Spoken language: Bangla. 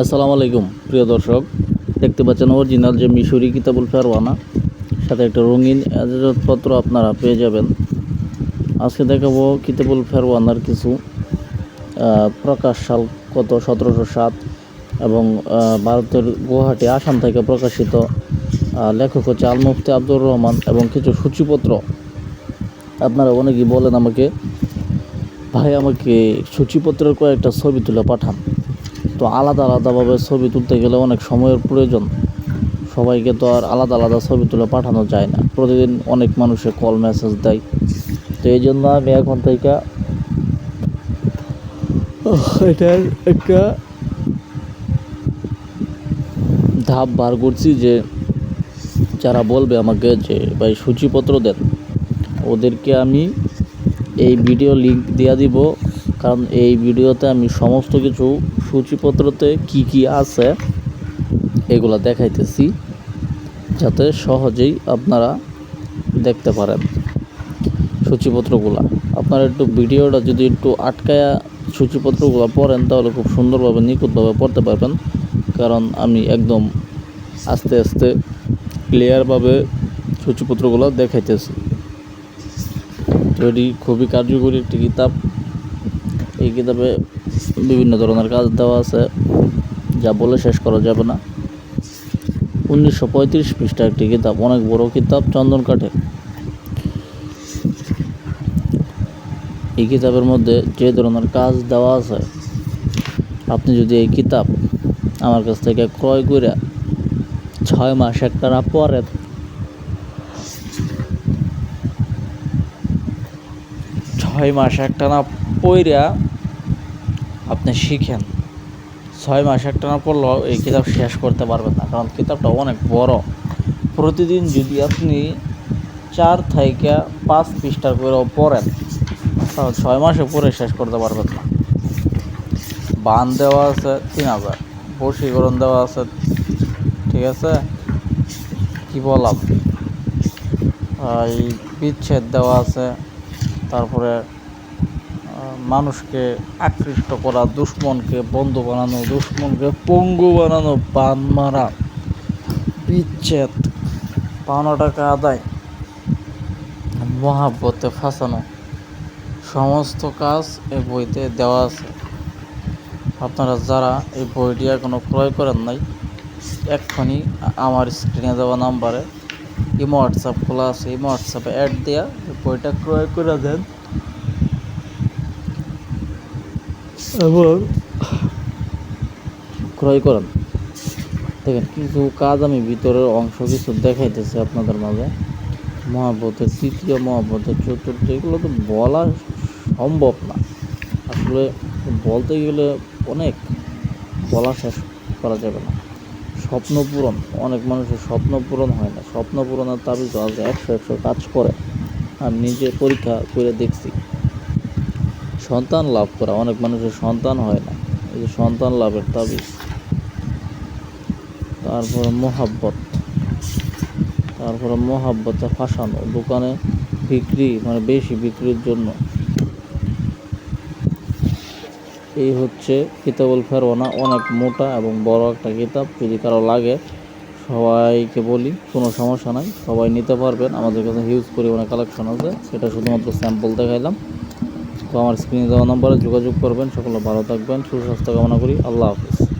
আসসালামু আলাইকুম, প্রিয় দর্শক। দেখতে পাচ্ছেন অরিজিনাল যে মিশরি কিতাবুল ফেরওয়ানা, সাথে একটা রঙিন এজাজতপত্র আপনারা পেয়ে যাবেন। আজকে দেখাবো কিতাবুল ফেরওয়ানার কিছু প্রকাশ সাল কত? সতেরোশো সাত এবং ভারতের গুয়াহাটি আসাম থেকে প্রকাশিত লেখক হচ্ছে আল মুফতি আব্দুর রহমান এবং কিছু সূচিপত্র। আপনারা অনেকেই বলেন আমাকে, ভাই, আমাকে সূচিপত্রের কয়েকটা ছবি তুলে পাঠান। তো আলাদা আলাদাভাবে ছবি তুলতে গেলে অনেক সময়ের প্রয়োজন। সবাইকে তো আর আলাদা আলাদা ছবি তুলে পাঠানো যায় না। প্রতিদিন অনেক মানুষে কল মেসেজ দেয়। তো এই জন্য আমি এখন থেকে এটার একটা ধাপ বার করছি যে যারা বলবে আমাকে যে, ভাই, সূচিপত্র দেন। ওদেরকে আমি এই ভিডিও লিঙ্ক দেওয়া দিব। কারণ এই ভিডিওতে আমি সমস্ত কিছু সূচিপত্রতে কি কি আছে, এগুলা দেখাইতেছি, যাতে সহজেই আপনারা দেখতে পারেন সূচিপত্রগুলা। আপনারা একটু ভিডিওটা যদি একটু আটকায়া সূচিপত্রগুলো পড়েন, তাহলে খুব সুন্দরভাবে, নিখুঁতভাবে পড়তে পারবেন। কারণ আমি একদম আস্তে আস্তে ক্লিয়ারভাবে সূচিপত্রগুলো দেখাইতেছি। তো এটি খুবই কার্যকরী একটি কিতাব, এই কিতাবে বিভিন্ন ধরনের কাজ দেওয়া আছে। যা বলে শেষ করা যাবে না। উনিশশো পঁয়ত্রিশ পৃষ্ঠা একটি কিতাব, অনেক বড় কিতাব, চন্দন কাঠের। এই কিতাবের মধ্যে যে ধরনের কাজ দেওয়া আছে, আপনি যদি এই কিতাব আমার কাছ থেকে ক্রয় করে ছয় মাস একটা না পরেন ছয় মাস একটা না পইরা আপনি শিখেন। ছয় মাস একটা না পড়লেও এই কিতাব শেষ করতে পারবেন না, কারণ কিতাবটা অনেক বড়। প্রতিদিন যদি আপনি চার থেকে পাঁচ পৃষ্ঠার করেও পড়েন, তাহলে ছয় মাসে পড়ে শেষ করতে পারবেন না। বান দেওয়া আছে তিন হাজার, বশীকরণ দেওয়া আছে, ঠিক আছে? কি বললাম? এই বিচ্ছেদ দেওয়া আছে, তারপরে মানুষকে আকৃষ্ট করা, দুশ্মনকে বন্ধু বানানো, দুশ্মনকে পঙ্গু বানানো বান মারা, বিচ্ছেদ পাওনা টাকা আদায়, মহাব্বতে ফাঁসানো, সমস্ত কাজ এই বইতে দেওয়া আছে। আপনারা যারা এই বইটি এখনও ক্রয় করেন নাই, এক্ষুনি আমার স্ক্রিনে দেওয়া নাম্বারে ইমো হোয়াটসঅ্যাপ খোলা আছে, ইমো হোয়াটসঅ্যাপে অ্যাড দেওয়া বইটা ক্রয় করে দেন। এবং ক্রয় করেন। দেখেন, কিছু কাজ আমি ভিতরের অংশ কিছু দেখাইতেছি আপনাদের মাঝে। মহাব্বতের তৃতীয়, মহাব্বতের চতুর্থ, এগুলো তো বলা সম্ভব না। আসলে বলতে গেলে অনেক বলা শেষ করা যাবে না। স্বপ্ন পূরণ, অনেক মানুষের স্বপ্ন পূরণ হয় না। স্বপ্ন পূরণের তাবিজ আছে একশো একশো কাজ করে। আমি নিজে পরীক্ষা করে দেখছি। সন্তান লাভ করা, অনেক মানুষের সন্তান হয় না। এই যে সন্তান লাভের তাবিজ। তারপরে মোহাব্বত। তারপরে মোহাব্বতে ফাঁসানো, দোকানে বিক্রি মানে বেশি বিক্রির জন্য। এই হচ্ছে কিতাবুল ফেরওয়ানা, অনেক মোটা এবং বড় একটা কিতাব। যদি কারও লাগে, সবাইকে বলি, কোনো সমস্যা নাই, সবাই নিতে পারবেন। আমাদের কাছে হিউজ পরিমাণে কালেকশন আছে, সেটা শুধুমাত্র স্যাম্পল দেখাইলাম। তো আমার স্ক্রিনে দেওয়া নম্বরে যোগাযোগ করবেন। সকলে ভালো থাকবেন, সুস্বাস্থ্য কামনা করি। আল্লাহ হাফিজ।